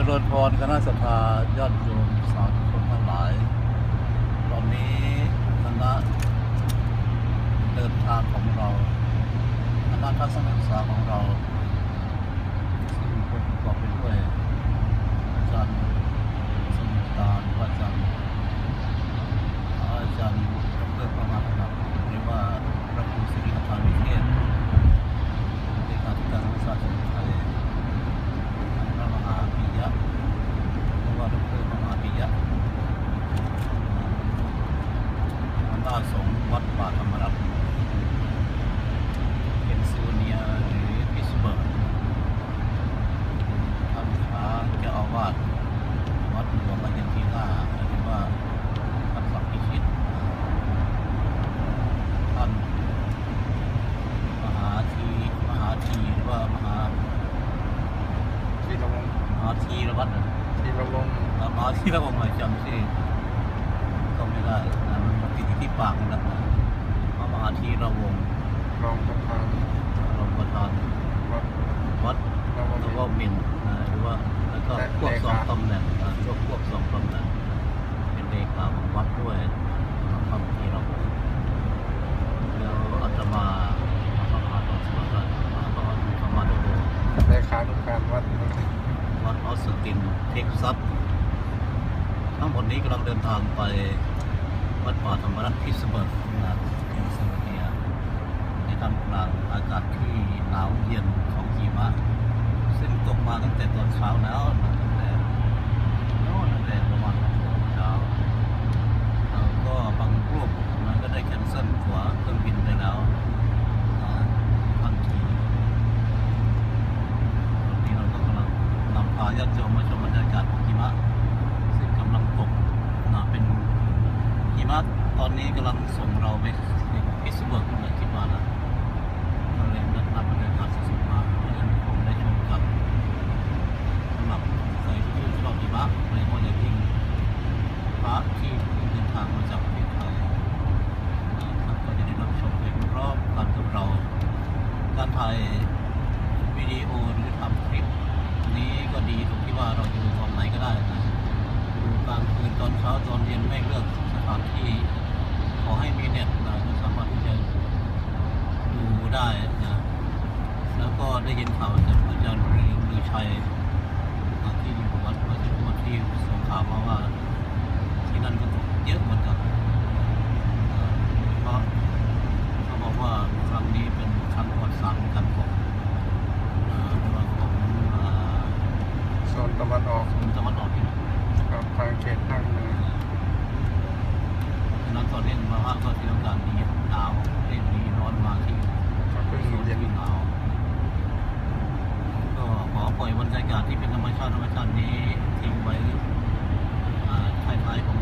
จริญพรคณะสภายอดโยมสาธุชนทั้งหลาย ตอนนี้คณะเดินทางของเรา คณะทัศนศึกษาของเราซึ่งประกอบไปด้วยอาจารย์สมุทรตาหรือว่าอาจารย์อาจารย์ดรประมาทนะครับหรือว่าพระครูสิริอาจารย์วิเทศเลขาธิการศึกษาจังหวัดไทย พระมหาปิยะหรือว่าดรมหาปิยะคณะสงฆ์วัดป่าธรรมรัตน์เพนซิลเวเนียหรือพิตสเบิร์กท่านขาเจ้าอาวาสวัดหลวงอาร์เจนตินาหรือว่าท่านศักดิ์พิชิตท่านมหาทีมหาทีหรือว่ามหา ที่ระวง มหาทีรวัตร ที่ระวงมหาที่รวัตรหมายจำชื่อก็ไม่ได้นะมันติดที่ปากนั่นนะมหาทีระวงรองประธานรองประธานวัดวัดระวงนวมินนะหรือว่าแล้วก็ควบสองตำแหน่งนะควบควบสองตำแหน่งเป็นเลขาของวัดด้วยนะครับทีระวงแล้วอาตมามาประมาตอนสมัยมาประมาประมาณโดเลขานุการวัด วัดออสตินเท็กซัสทั้งหมดนี้กำลังเดินทางไปวัดป่าธรรมรัตน์พิสเบิร์กนะที่สเวเนียในทำกลางอากาศที่หนาวเย็นของหิมะซึ่งตกมาตั้งแต่ตอนเช้าแล้วนะตั้งแต่โน่นตั้งแต่ประมาณหกโมงเช้าแล้วก็บางรูปมันก็ได้แคนเซิลตั๋วเครื่องบินไปแล้วนะทันที ตอนนี้เราก็กำลังนำพาญาติโยมมาชมบรรยากาศของหิมะซึ่งกำลังตกนะเป็น หิมะตอนนี้กำลังส่งเราไปพิสเบิร์กนะคิดว่านะก็เลยนัดนัดบรรยากาศสุดๆมาเพื่อให้ผมได้ชมกันสำหรับใครที่ชอบหิมะโดยเฉพาะอย่างยิ่งพระที่เดินทางมาจากประเทศไทยครับก็จะได้รับชมไปพร้อมกันกับเรา การถ่ายวิดีโอหรือทำคลิป นี้ก็ดีตรงที่ว่าเราจะดูตอนไหนก็ได้นะดูกลางคืนตอนเช้าตอนเย็นไม่เลือก ถานที่ขอให้มีเน็ตนะก็สามารถที่จะดูได้นะแล้วก็ได้ยินข่าวจากอาจารย์ลือชัยนะที่อยู่วัดวัดที่วัดที่สงขลามาว่า ที่นั่นก็ตกเยอะเหมือนกันเอ่อเพราะเขาบอกว่าครั้งนี้เป็นครั้งประวัติศาสตร์เหมือนกันของอ่าเรื่องของอ่าโซนตะวันออกศูนย์ตะวันออกที่กับทางเขตภาคเหนือ็เล่นมาว่าก็เที่ยวกานนี้หนาวเล่นนี้ร้อนมาที่สูดที่หนาวก็ขอปล่อยบรรยากาศที่เป็นธรรมชาติธรรมชาตินี้ทิ้งไว้ท้ายๆของ